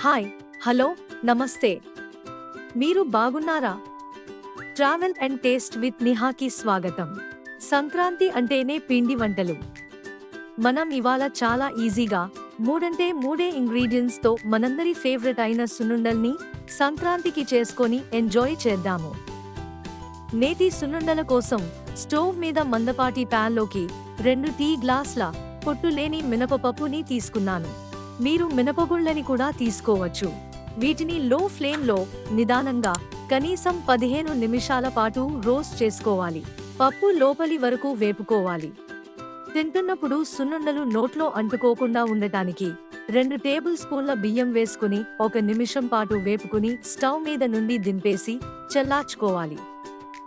Hi hello నమస్తే. మీరు బాగున్నారా? ట్రావెల్ అండ్ టేస్ట్ విత్ నిహాకి స్వాగతం. సంక్రాంతి అంటేనే పిండి వంటలు. మనం ఇవాళ చాలా ఈజీగా మూడంటే మూడే ఇంగ్రీడియంట్స్తో మనందరి ఫేవరెట్ అయిన సున్నుండల్ని సంక్రాంతికి చేసుకొని ఎంజాయ్ చేద్దాము. నేతి సున్నుండల కోసం స్టవ్ మీద మందపాటి ప్యాన్లోకి రెండు టీ గ్లాసుల పొట్టు లేని మినపపప్పుని తీసుకున్నాను. మీరు మినపగుళ్ళని కూడా తీసుకోవచ్చు. వీటిని లో ఫ్లేమ్లో నిదానంగా కనీసం పదిహేను నిమిషాల పాటు రోస్ట్ చేసుకోవాలి. పప్పు లోపలి వరకు వేపుకోవాలి. తింటున్నప్పుడు సున్నుండలు నోట్లో అంటుకోకుండా ఉండటానికి రెండు టేబుల్ స్పూన్ల బియ్యం వేసుకుని ఒక నిమిషం పాటు వేపుకుని స్టవ్ మీద నుండి దింపేసి చల్లార్చుకోవాలి.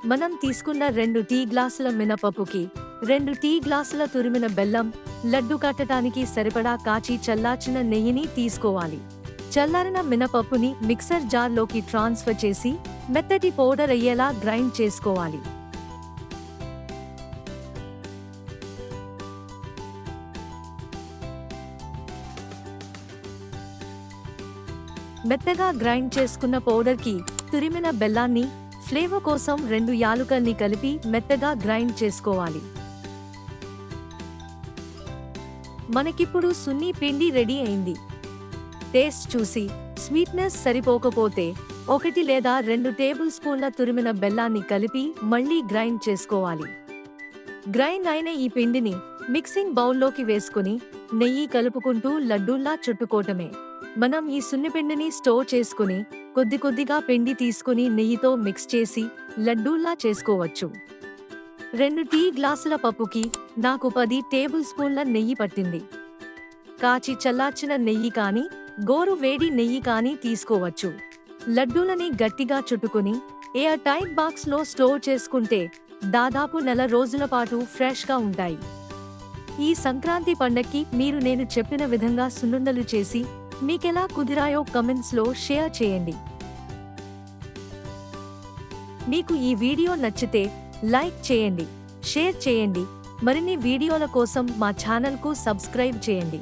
మనం తీసుకున్న రెండు టీ గ్లాసుల మినపప్పుకి రెండు టీ గ్లాసుల తురిమిన బెల్లం లడ్డు కట్టడానికి సరిపడా కాచి చల్లార్చిన నెయ్యిని తీసుకోవాలి. చల్లారిన మినపప్పుని మిక్సర్ జార్లోకి ట్రాన్స్ఫర్ చేసి మెత్తటి పౌడర్ అయ్యేలా గ్రైండ్ చేసుకోవాలి. మెత్తగా గ్రైండ్ చేసుకున్న పౌడర్కి తురిమిన బెల్లాన్ని ఫ్లేవర్ కోసం రెండు యాలుకల్ని కలిపి మెత్తగా గ్రైండ్ చేసుకోవాలి. మనకిప్పుడు సున్నీ పిండి రెడీ అయింది. టేస్ట్ చూసి స్వీట్నెస్ సరిపోకపోతే ఒకటి లేదా రెండు టేబుల్ స్పూన్ల తురిమిన బెల్లాన్ని కలిపి మళ్ళీ గ్రైండ్ చేసుకోవాలి. గ్రైండ్ అయిన ఈ పిండిని మిక్సింగ్ బౌల్లోకి వేసుకుని నెయ్యి కలుపుకుంటూ లడ్డూల్లా చుట్టుకోవటమే. మనం ఈ సున్నిపిండిని స్టోర్ చేసుకుని కొద్ది కొద్దిగా పిండి తీసుకుని నెయ్యితో మిక్స్ చేసి లడ్డూల్లా చేసుకోవచ్చు. రెండు టీ గ్లాసుల పప్పుకి నాకు పది టేబుల్ స్పూన్ల నెయ్యి పట్టింది. కాచి చల్లార్చిన నెయ్యి కానీ గోరు వేడి నెయ్యి కానీ తీసుకోవచ్చు. లడ్డూలని గట్టిగా చుట్టుకుని ఎయిర్ టైట్ బాక్స్లో స్టోర్ చేసుకుంటే దాదాపు నెల రోజుల పాటు ఫ్రెష్గా ఉంటాయి. ఈ సంక్రాంతి పండక్కి మీరు నేను చెప్పిన విధంగా సున్నుండలు చేసి మీకెలా కుదిరాయో కమెంట్స్లో షేర్ చేయండి. మీకు ఈ వీడియో నచ్చితే లైక్ చేయండి షేర్ చేయండి. మరిన్ని వీడియోల కోసం మా ఛానల్కు సబ్స్క్రైబ్ చేయండి.